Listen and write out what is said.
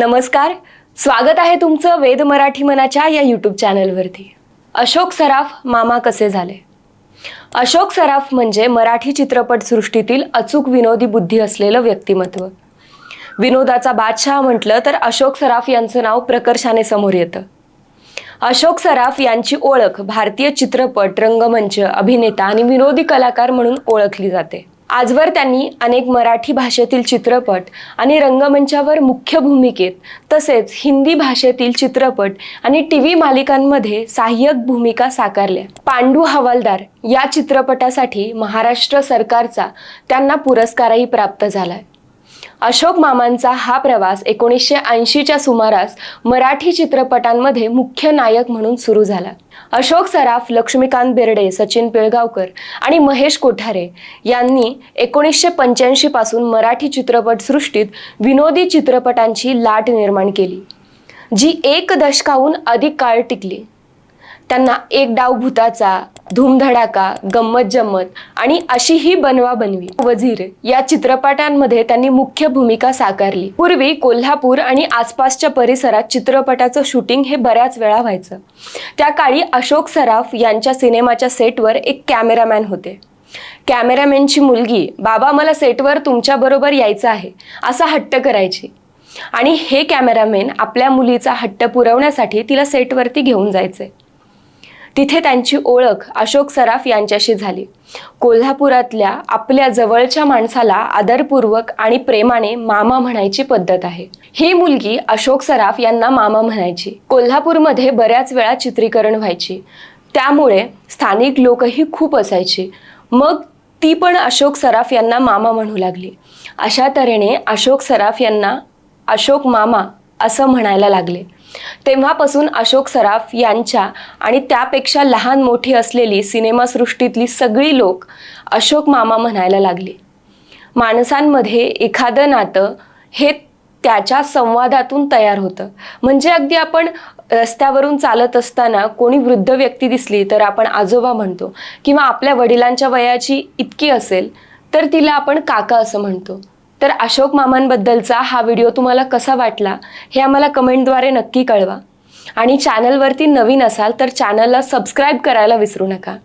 नमस्कार. स्वागत आहे तुमचं वेद मराठी मनाच्या या यूट्यूब चॅनलवरती अशोक सराफ मामा कसे झाले? अशोक सराफ म्हणजे मराठी चित्रपटसृष्टीतील अचूक विनोदी बुद्धी असलेलं व्यक्तिमत्व. विनोदाचा बादशाह म्हटलं तर अशोक सराफ यांचं नाव प्रकर्षाने समोर येतं. अशोक सराफ यांची ओळख भारतीय चित्रपट रंगमंच अभिनेता आणि विनोदी कलाकार म्हणून ओळखली जाते. आजवर त्यांनी अनेक मराठी भाषेतील चित्रपट आणि रंगमंचावर मुख्य भूमिकेत तसेच हिंदी भाषेतील चित्रपट आणि टी व्ही मालिकांमध्ये सहाय्यक भूमिका साकारल्या. पांडू हवालदार या चित्रपटासाठी महाराष्ट्र सरकारचा त्यांना पुरस्कारही प्राप्त झालाय. अशोक मामांचा हा प्रवास एकोणीसशे ऐंशीच्या सुमारास मराठी चित्रपटांमध्ये मुख्य नायक म्हणून सुरू झाला. अशोक सराफ लक्ष्मीकांत बेर्डे सचिन पिळगावकर आणि महेश कोठारे यांनी एकोणीसशे पंच्याऐंशी पासून मराठी चित्रपटसृष्टीत विनोदी चित्रपटांची लाट निर्माण केली जी एक दशकाहून अधिक काळ टिकली. त्यांना एक डाव भूताचा धूमधडाका गंमत जम्मत आणि अशी ही बनवा बनवी वजीर या चित्रपटांमध्ये त्यांनी मुख्य भूमिका साकारली. पूर्वी कोल्हापूर आणि आसपासच्या परिसरात चित्रपटाचं शूटिंग हे बऱ्याच वेळा व्हायचं. त्या काळी अशोक सराफ यांच्या सिनेमाच्या सेटवर एक कॅमेरामॅन होते. कॅमेरामॅनची मुलगी बाबा मला सेटवर तुमच्याबरोबर यायचं आहे. असा हट्ट करायची. आणि हे कॅमेरामॅन आपल्या मुलीचा हट्ट पुरवण्यासाठी तिला सेटवरती घेऊन जायचे. तिथे त्यांची ओळख अशोक सराफ यांच्याशी झाली. कोल्हापुरातल्या आपल्या जवळच्या माणसाला आदरपूर्वक आणि प्रेमाने मामा म्हणायची पद्धत आहे. ही मुलगी अशोक सराफ यांना मामा म्हणायची. कोल्हापूरमध्ये बऱ्याच वेळा चित्रीकरण व्हायची. त्यामुळे स्थानिक लोकही खूप असायची. मग ती पण अशोक सराफ यांना मामा म्हणू लागली. अशा तऱ्हेने अशोक सराफ यांना अशोक मामा असं म्हणायला लागले. तेव्हापासून अशोक सराफ यांच्या आणि त्यापेक्षा लहान मोठी असलेली सिनेमासृष्टीतली सगळी लोक अशोक मामा म्हणायला लागली. माणसांमध्ये एखादं नातं हे त्याच्या संवादातून तयार होतं. म्हणजे अगदी आपण रस्त्यावरून चालत असताना कोणी वृद्ध व्यक्ती दिसली तर आपण आजोबा म्हणतो किंवा आपल्या वडिलांच्या वयाची इतकी असेल तर तिला आपण काका असं म्हणतो. तर अशोक मामांबद्दलचा हा व्हिडिओ तुम्हाला कसा वाटला हे आम्हाला कमेंटद्वारे नक्की कळवा. आणि चॅनलवरती नवीन असाल तर चॅनलला सबस्क्राईब करायला विसरू नका.